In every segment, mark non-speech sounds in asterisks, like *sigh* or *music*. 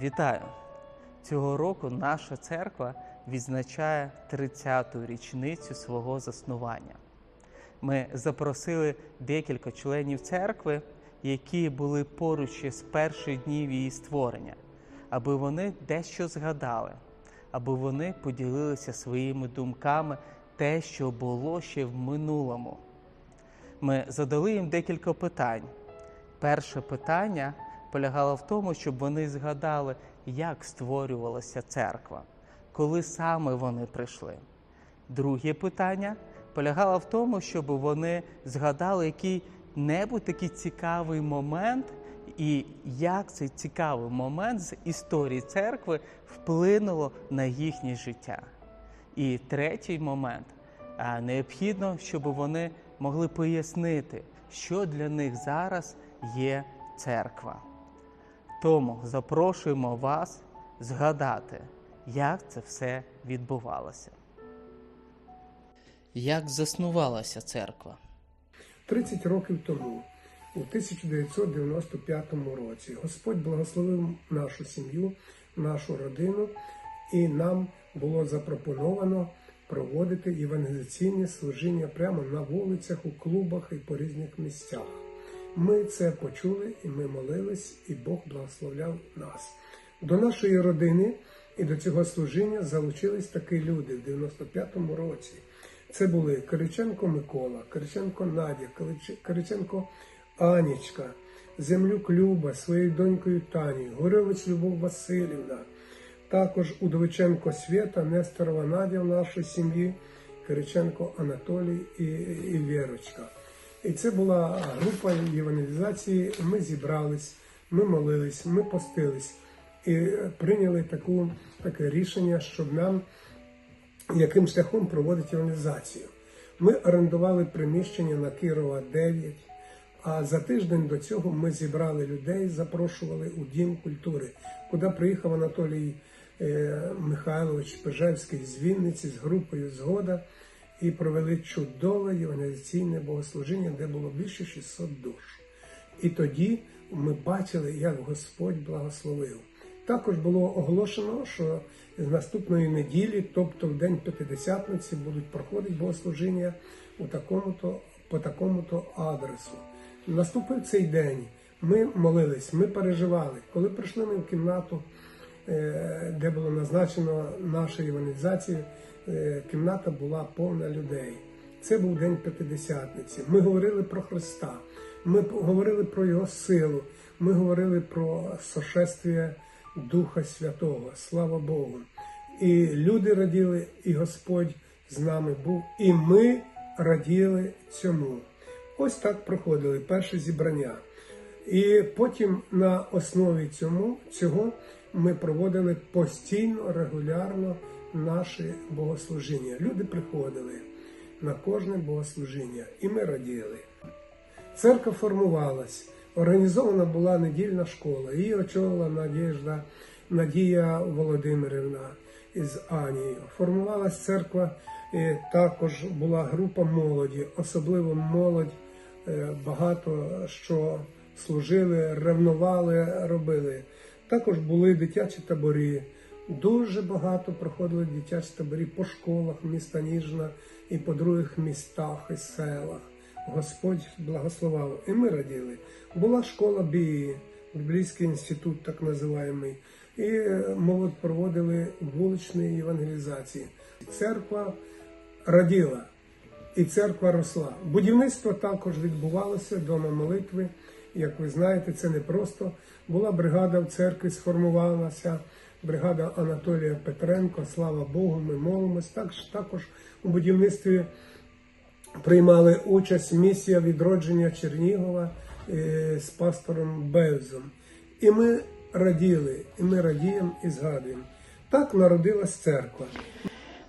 Вітаю! Цього року наша церква відзначає 30-ту річницю свого заснування. Ми запросили декілька членів церкви, які були поруч з перших днів її створення, аби вони дещо згадали, аби вони поділилися своїми думками те, що було ще в минулому. Ми задали їм декілька питань. Перше питання полягало в тому, щоб вони згадали, як створювалася церква, коли саме вони прийшли. Друге питання полягало в тому, щоб вони згадали який-небудь такий цікавий момент, і як цей цікавий момент з історії церкви вплинуло на їхнє життя. І третій момент необхідно, щоб вони могли пояснити, що для них зараз є церква. Тому запрошуємо вас згадати, як це все відбувалося. Як заснувалася церква? 30 років тому, у 1995 році, Господь благословив нашу сім'ю, нашу родину, і нам було запропоновано проводити евангелізаційні служіння прямо на вулицях, у клубах і по різних місцях. Ми це почули і ми молились, і Бог благословляв нас. До нашої родини і до цього служіння залучились такі люди в 95-му році. Це були Кириченко Микола, Кириченко Надя, Кириченко Анічка, Землюк Люба своєю донькою Тані, Горевич Любов Васильівна, також Удовиченко Свята, Несторова Надя в нашій сім'ї, Кириченко Анатолій і, і Вірочка. І це була група євангелізації. Ми зібрались, ми молились, ми постились і прийняли таку, таке рішення, щоб нам яким шляхом проводить організацію. Ми орендували приміщення на Кирова 9, а за тиждень до цього ми зібрали людей, запрошували у Дім культури, куди приїхав Анатолій е, Михайлович Пежевський з Вінниці з групою Згода і провели чудове євангелізаційне богослужіння, де було більше 600 душ. І тоді ми бачили, як Господь благословив. Також було оголошено, що з наступної неділі, тобто в день П'ятидесятниці, будуть проходити богослужіння у такому-то, по такому-то адресу. Наступив цей день. Ми молились, ми переживали. Коли прийшли ми в кімнату, де було назначено нашу евангелізацію, е, кімната була повна людей. Це був день П'ятидесятниці. Ми говорили про Христа, ми говорили про Його силу, ми говорили про сошествие Духа Святого. Слава Богу. І люди раділи, і Господь з нами був, і ми раділи цьому. Ось так проходили перше зібрання. І потім на основі цьому, цього ми проводили постійно, регулярно наші богослужіння. Люди приходили на кожне богослужіння, і ми раділи. Церква формувалась, організована була недільна школа. Її очолила Надіжда, Надія Володимирівна із Анією. Формувалась церква, е, також була група молоді, особливо молодь е, багато що служили, ревнували, робили. Також були дитячі табори. Дуже багато проходили дитячі табори по школах міста Ніжна і по других містах і селах. Господь благословав, і ми раділи. Була школа Бії, Біблійський інститут, так називаємий, і е, молодь проводили вуличні евангелізації. Церква раділа, і церква росла. Будівництво також відбувалося дома молитви. Як ви знаєте, це не просто. Була бригада в церкві, сформувалася бригада Анатолія Петренко. Слава Богу, ми молимось. Також, також у будівництві приймали участь місія відродження Чернігова е, з пастором Бевзом. І ми раділи, і ми радіємо і згадуємо. Так народилась церква.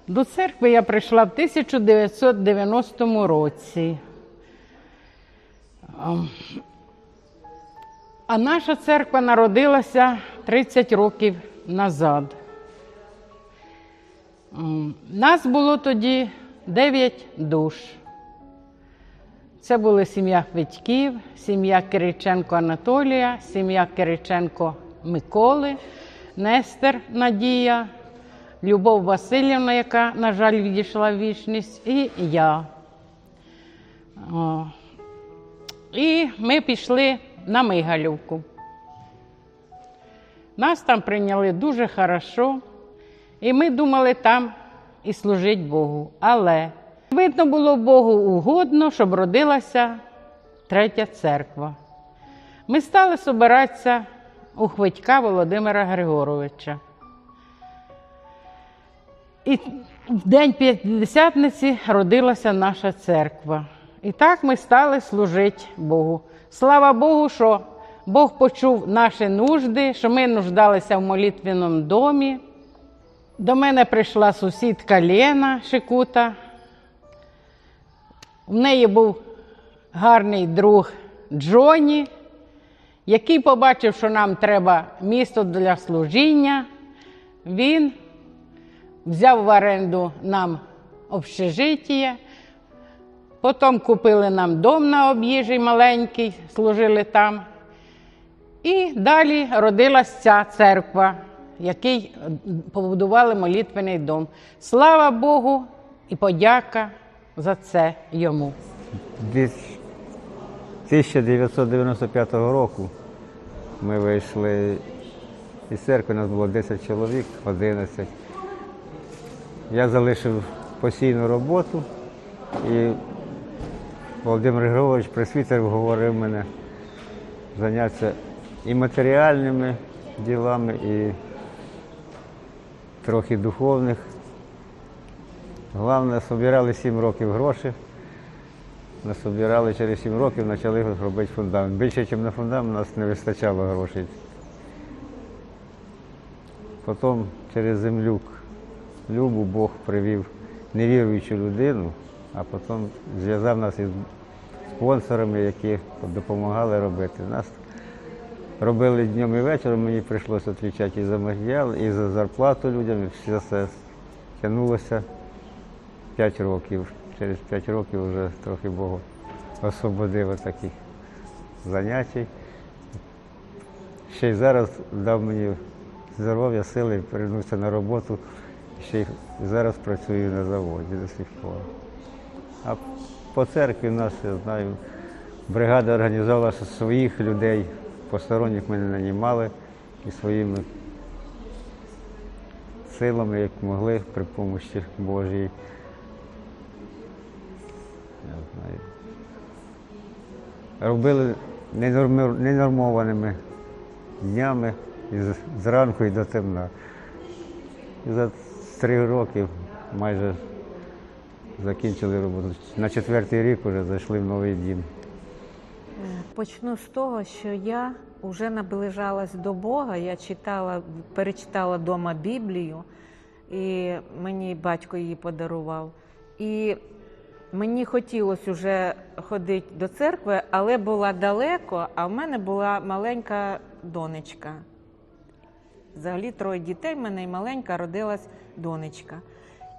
До церкви я прийшла в 1990 році. А наша церква народилася 30 років назад. Нас було тоді 9 душ. Це були сім'я Хвитьків, сім'я Кириченко Анатолія, сім'я Кириченко Миколи, Нестер Надія, Любов Васильівна, яка, на жаль, відійшла в вічність, і я. І ми пішли на Мигалівку. Нас там прийняли дуже хорошо, і ми думали там і служити Богу. Але видно було Богу угодно, щоб родилася третя церква. Ми стали собиратися у Хвитька Володимира Григоровича. І в день П'ятдесятниці родилася наша церква. І так ми стали служити Богу. Слава Богу, що Бог почув наші нужди, що ми нуждалися в молитвеному домі. До мене прийшла сусідка Лена Шикута. В неї був гарний друг Джоні, який побачив, що нам треба місто для служіння. Він взяв в оренду нам общежиття, потім купили нам дом на об'їжджій маленький, служили там. І далі родилась ця церква, який побудували молитвений дом. Слава Богу і подяка за це йому. Десь 1995 року ми вийшли із церкви, нас було 10 чоловік, 11. Я залишив постійну роботу і Володимир Григорович, пресвітер, говорив мене зайнятися і матеріальними ділами, і трохи духовних. Головне, збирали 7 років гроші. Насобирали через 7 років, почали робити фундамент. Більше, ніж на фундамент, у нас не вистачало грошей. Потім через землюк Любу Бог привів невіруючу людину, а потім зв'язав нас із спонсорами, які допомагали робити. Нас робили днем і вечором, мені прийшлося відповідати і за матеріал, і за зарплату людям, і все це тягнулося 5 років. Через 5 років вже трохи Бог освободив таких заняття. Ще й зараз дав мені здоров'я, сили повернутися на роботу. Ще й зараз працюю на заводі до сих пор. А по церкві в нас, я знаю, бригада організувала своїх людей, посторонніх ми не нанімали і своїми силами, як могли, при допомозі Божій. Я знаю. Робили ненормованими днями зранку і до темна. І за три роки майже закінчили роботу. На четвертий рік вже зайшли в новий дім. Почну з того, що я вже наближалась до Бога. Я читала, перечитала вдома Біблію, і мені батько її подарував. І мені хотілося вже ходити до церкви, але була далеко, а в мене була маленька донечка. Взагалі троє дітей, в мене і маленька родилась донечка.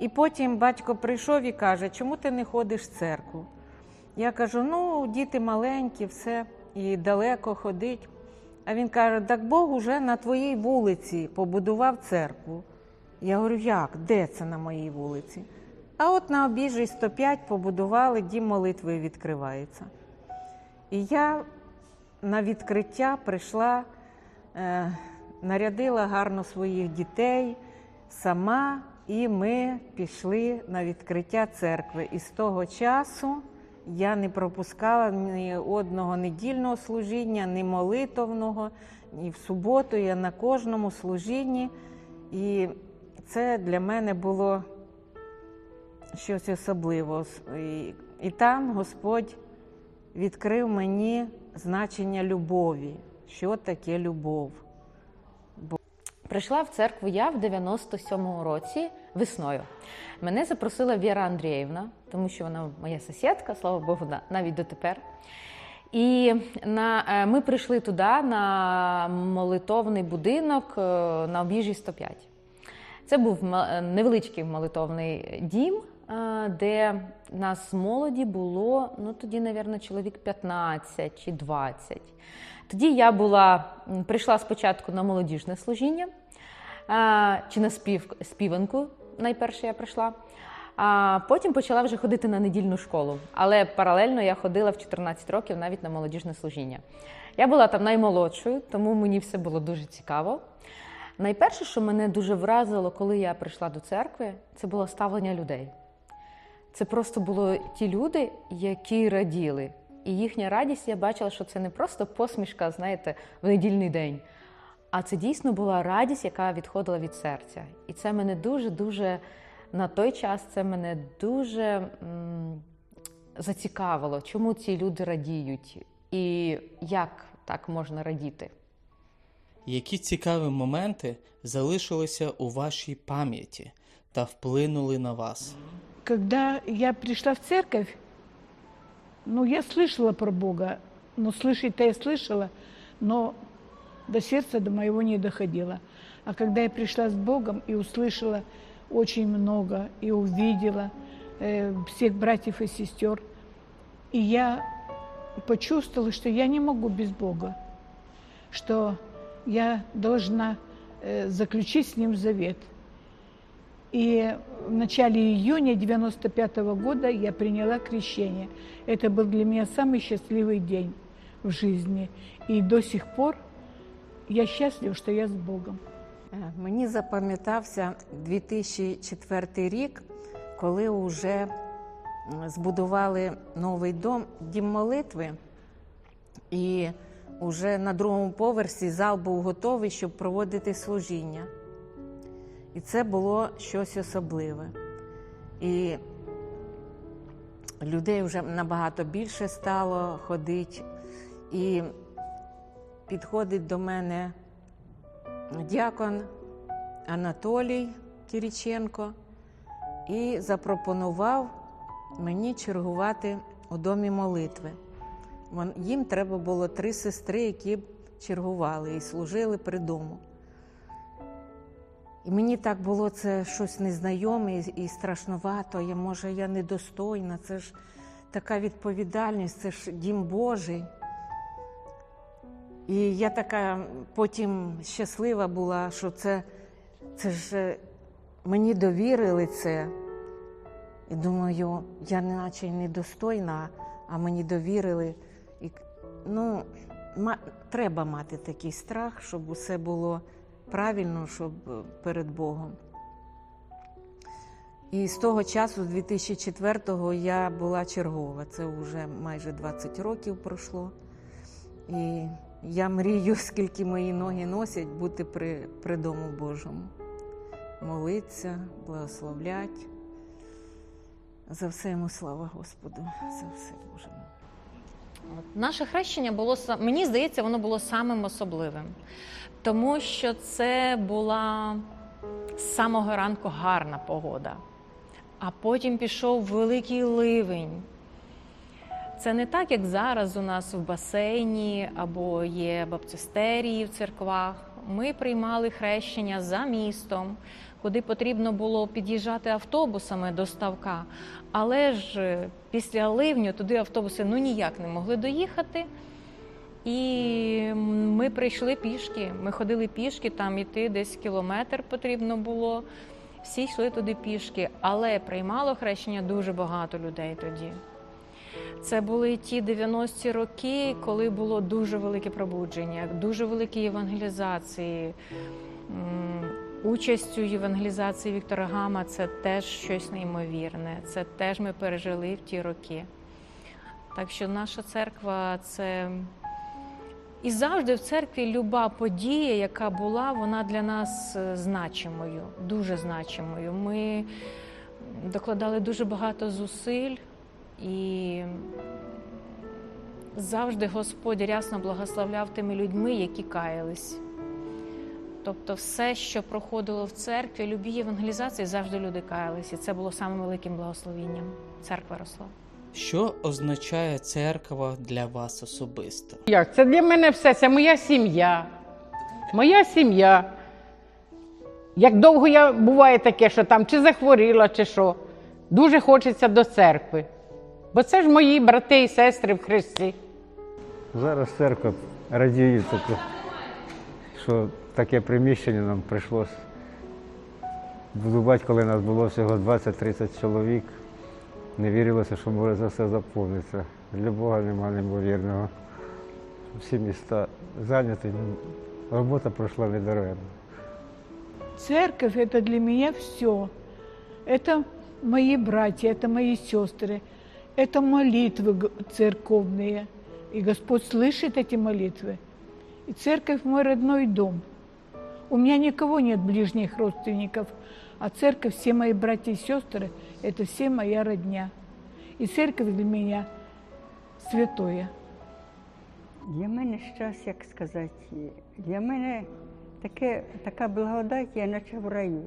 І потім батько прийшов і каже, чому ти не ходиш в церкву? Я кажу: ну, діти маленькі, все, і далеко ходить. А він каже: так Бог уже на твоїй вулиці побудував церкву. Я говорю, як? Де це на моїй вулиці? А от на обіжжі 105 побудували, дім молитви відкривається. І я на відкриття прийшла, е, нарядила гарно своїх дітей сама, і ми пішли на відкриття церкви. І з того часу я не пропускала ні одного недільного служіння, ні молитовного, ні в суботу. Я на кожному служінні. І це для мене було щось особливе. І, і там Господь відкрив мені значення любові, що таке любов. Прийшла в церкву я в 97-му році весною. Мене запросила Віра Андріївна, тому що вона моя сусідка, слава Богу, навіть дотепер. І на, е, ми прийшли туди на молитовний будинок е, на об'їжджі 105. Це був е, невеличкий молитовний дім, де нас молоді було, ну тоді, мабуть, чоловік 15 чи 20. Тоді я була, прийшла спочатку на молодіжне служіння, чи на спів, співанку, найперше я прийшла. А потім почала вже ходити на недільну школу. Але паралельно я ходила в 14 років навіть на молодіжне служіння. Я була там наймолодшою, тому мені все було дуже цікаво. Найперше, що мене дуже вразило, коли я прийшла до церкви, це було ставлення людей. Це просто були ті люди, які раділи. І їхня радість я бачила, що це не просто посмішка, знаєте, в недільний день, а це дійсно була радість, яка відходила від серця. І це мене дуже-дуже на той час це мене дуже м, зацікавило, чому ці люди радіють і як так можна радіти. Які цікаві моменти залишилися у вашій пам'яті та вплинули на вас? Когда я пришла в церковь, ну, я слышала про Бога. Ну, слышать-то я слышала, но до сердца до моего не доходило. А когда я пришла с Богом и услышала очень много, и увидела э, всех братьев и сестер, и я почувствовала, что я не могу без Бога, что я должна э, заключить с Ним завет – и в начале июня 95 года я приняла крещение. Это был для меня самый счастливый день в жизни. И до сих пор я счастлива, что я с Богом. Е, Мені запам'ятався 2004 рік, коли вже збудували новий дом, дім молитви, і вже на другому поверсі зал був готовий, щоб проводити служіння. І це було щось особливе. І людей вже набагато більше стало ходити. І підходить до мене дякон Анатолій Кіріченко і запропонував мені чергувати у домі молитви. Їм треба було три сестри, які чергували і служили при дому. І мені так було це щось незнайоме і, страшновато. Я, може, я недостойна, це ж така відповідальність, це ж дім Божий. І я така потім щаслива була, що це, це ж е, мені довірили це. І думаю, я наче недостойна, а мені довірили. І, ну, ма, треба мати такий страх, щоб усе було правильно, щоб е, перед Богом. І з того часу, з 2004-го, я була чергова. Це вже майже 20 років пройшло. І я мрію, скільки мої ноги носять, бути при, при Дому Божому. Молиться, благословлять. За все йому слава Господу, за все Боже. Наше хрещення було мені здається, воно було самим особливим, тому що це була з самого ранку гарна погода, а потім пішов великий ливень. Це не так, як зараз у нас в басейні або є баптистерії в церквах. Ми приймали хрещення за містом, куди потрібно було під'їжджати автобусами до ставка. Але ж е, після ливню туди автобуси ну ніяк не могли доїхати. І ми прийшли пішки. Ми ходили пішки, там іти десь кілометр потрібно було. Всі йшли туди пішки, але приймало хрещення дуже багато людей тоді. Це були ті 90-ті роки, коли було дуже велике пробудження, дуже великі євангелізації. Участь у євангелізації Віктора Гама це теж щось неймовірне. Це теж ми пережили в ті роки. Так що наша церква це. І завжди в церкві люба подія, яка була, вона для нас е, значимою, дуже значимою. Ми докладали дуже багато зусиль і завжди Господь рясно благословляв тими людьми, які каялись. Тобто, все, що проходило в церкві, любі євангелізації, завжди люди каялись. І це було самим великим благословінням. Церква росла. Що означає церква для вас особисто? Як? Це для мене все, це моя сім'я. Моя сім'я. Як довго я буває таке, що там чи захворіла, чи що. Дуже хочеться до церкви. Бо це ж мої брати і сестри в Христі. Зараз церква радіє, таке, що таке приміщення нам прийшлось будувати, коли нас було всього 20-30 чоловік. Не вірилося, що може за все заповниться. Для Бога нема неймовірного. Всі міста зайняті, ну, робота пройшла недаремно. Церковь это для меня все. Это мои братья, это мои сестры, Это молитвы церковные. И Господь слышит эти молитвы. И церковь мой родной дом. У меня никого нет ближних родственников, а церковь, все мои братья и сестры, это все моя родня. И церковь для меня святое. Для мене щас, як сказати, для мене таке, така благодать, я наче в раю.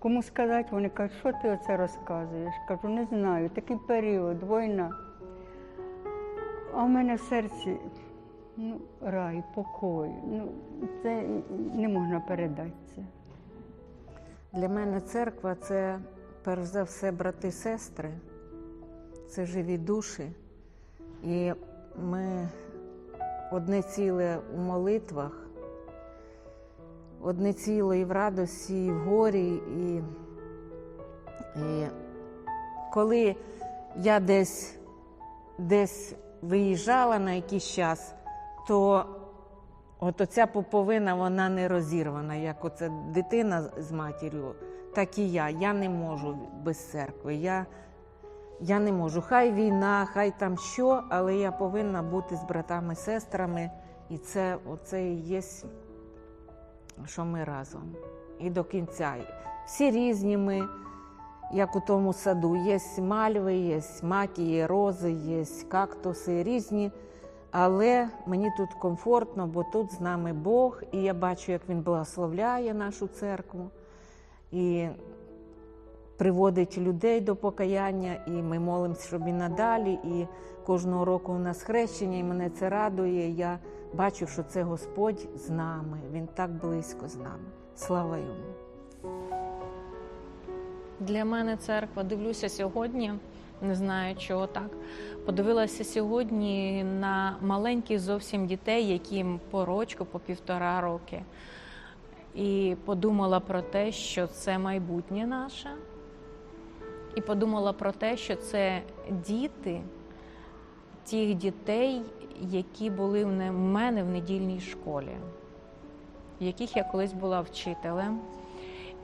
Кому сказати, вони кажуть, що ти оце розказуєш? Кажу, не знаю, такий період, війна. А в мене в серці ну, рай, покой. Ну, це не можна передати це. Для мене церква це перш за все брати сестри, це живі душі. І ми одне ціле у молитвах, одне ціле і в радості, і в горі. І, і коли я десь, десь виїжджала на якийсь час, то От оця поповина, вона не розірвана, як оце дитина з матір'ю, так і я. Я не можу без церкви. Я, я не можу. Хай війна, хай там що, але я повинна бути з братами, сестрами. І це оце і є, що ми разом. І до кінця. Всі різні ми, як у тому саду. Є мальви, є макії, рози, є кактуси, різні. Але мені тут комфортно, бо тут з нами Бог, і я бачу, як Він благословляє нашу церкву і приводить людей до покаяння, і ми молимося, щоб і надалі. І кожного року у нас хрещення, і мене це радує. Я бачу, що це Господь з нами. Він так близько з нами. Слава йому! Для мене церква дивлюся сьогодні, не знаю чого так. Подивилася сьогодні на маленьких зовсім дітей, яким по рочку, по півтора роки. І подумала про те, що це майбутнє наше. І подумала про те, що це діти тих дітей, які були в мене в недільній школі, в яких я колись була вчителем.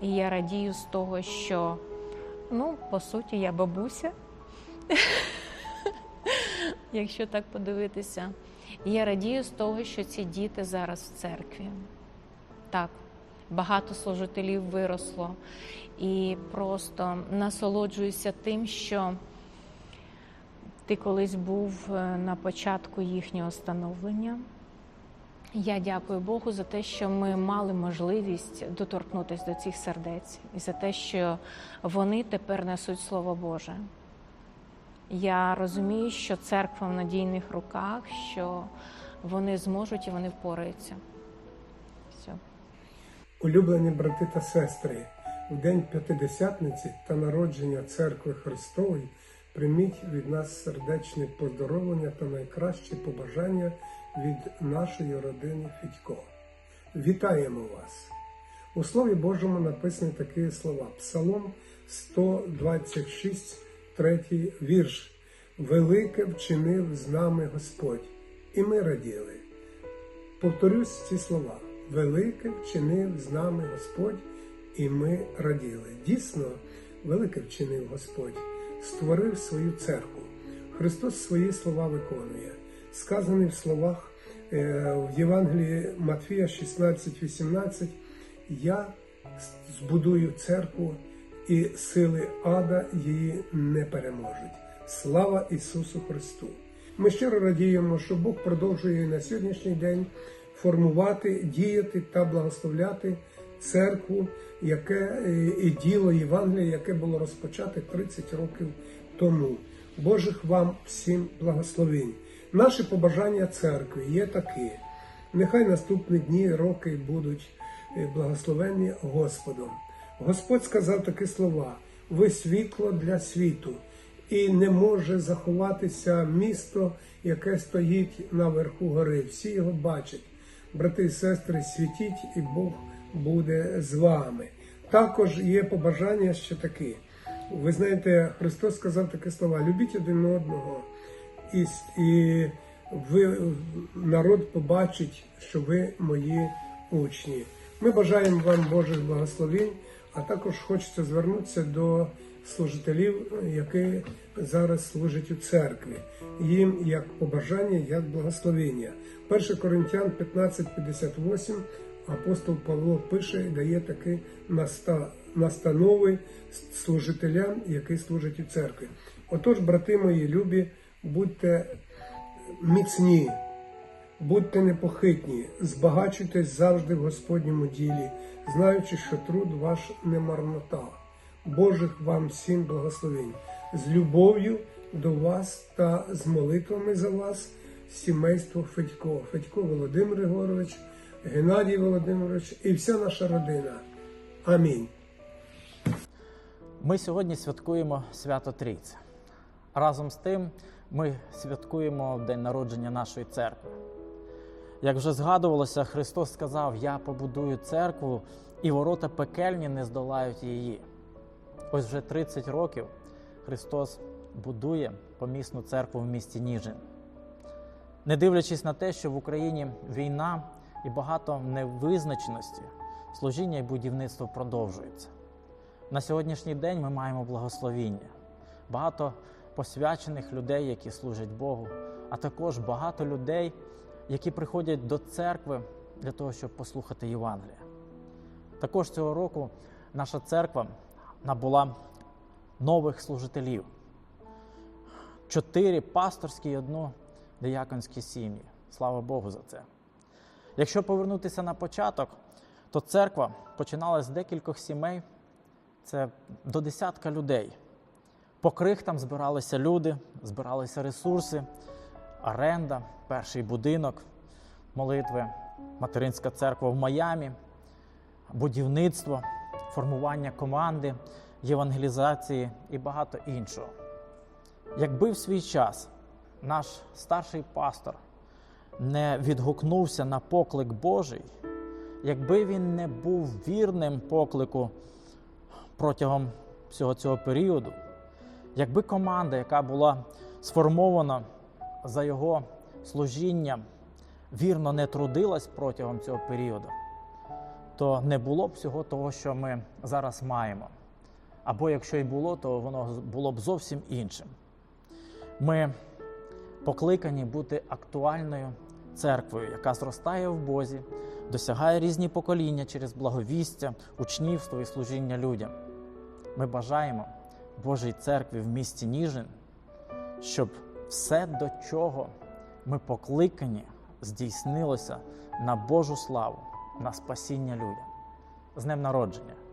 І я радію з того, що, ну, по суті, я бабуся, *laughs* якщо так подивитися. І я радію з того, що ці діти зараз в церкві. Так, багато служителів виросло. І просто насолоджуюся тим, що ти колись був е, на початку їхнього становлення. Я дякую Богу за те, що ми мали можливість доторкнутися до цих сердець і за те, що вони тепер несуть Слово Боже. Я розумію, що церква в надійних руках, що вони зможуть і вони впораються. Все. Улюблені брати та сестри, в день П'ятидесятниці та народження Церкви Христової прийміть від нас сердечне поздоровлення та найкращі побажання від нашої родини Фідько. Вітаємо вас! У Слові Божому написані такі слова. Псалом 126, третій вірш. Велике вчинив з нами Господь, і ми раділи. Повторюсь ці слова. Велике вчинив з нами Господь, і ми раділи. Дійсно, велике вчинив Господь, створив свою церкву. Христос свої слова виконує. Сказаний в словах е, в Євангелії Матфія 16:18 Я збудую церкву, і сили ада її не переможуть. Слава Ісусу Христу! Ми щиро радіємо, що Бог продовжує на сьогоднішній день формувати, діяти та благословляти церкву, яке е, і діло Євангелія, яке було розпочате 30 років тому. Божих вам всім благословень. Наші побажання церкви є такі. Нехай наступні дні, роки будуть е, благословені Господом. Господь сказав такі слова: ви світло для світу, і не може заховатися місто, яке стоїть наверху гори. Всі його бачать. Брати і сестри, світіть, і Бог буде з вами. Також є побажання ще такі. Ви знаєте, Христос сказав такі слова: любіть один одного, і, і ви, народ побачить, що ви мої учні. Ми бажаємо вам Божих благословень, а також хочеться звернутися до служителів, які зараз служать у церкві. Їм як побажання, як благословення. 1 Коринтян 15:58 апостол Павло пише і дає такі настанови служителям, які служать у церкві. Отож, брати мої любі, будьте міцні, будьте непохитні, збагачуйтесь завжди в Господньому ділі, знаючи, що труд ваш не марнота. Божих вам всім благословень, з любов'ю до вас та з молитвами за вас, сімейство Федько, Федько Володимир Григорович, Геннадій Володимирович і вся наша родина. Амінь. Ми сьогодні святкуємо свято Трійця. Разом з тим ми святкуємо день народження нашої церкви. Як вже згадувалося, Христос сказав: Я побудую церкву, і ворота пекельні не здолають її. Ось вже 30 років Христос будує помісну церкву в місті Ніжин. Не дивлячись на те, що в Україні війна і багато невизначеності, служіння і будівництво продовжується. На сьогоднішній день ми маємо благословіння, багато посвячених людей, які служать Богу, а також багато людей, які приходять до церкви для того, щоб послухати Євангелія. Також цього року наша церква набула нових служителів: чотири пасторські і одну дияконські сім'ї. Слава Богу за це. Якщо повернутися на початок, то церква починалася з декількох сімей це до десятка людей. По крихтам збиралися люди, збиралися ресурси, оренда, перший будинок, молитви, материнська церква в Майамі, будівництво, формування команди, євангелізації і багато іншого. Якби в свій час наш старший пастор не відгукнувся на поклик Божий, якби він не був вірним поклику протягом всього цього періоду, якби команда, яка була сформована за його служінням, вірно не трудилась протягом цього періоду, то не було б всього того, що ми зараз маємо. Або якщо й було, то воно було б зовсім іншим. Ми покликані бути актуальною церквою, яка зростає в Бозі, досягає різні покоління через благовістя, учнівство і служіння людям. Ми бажаємо Божій церкві в місті Ніжин, щоб все, до чого ми покликані, здійснилося на Божу славу, на спасіння людям. З днем народження!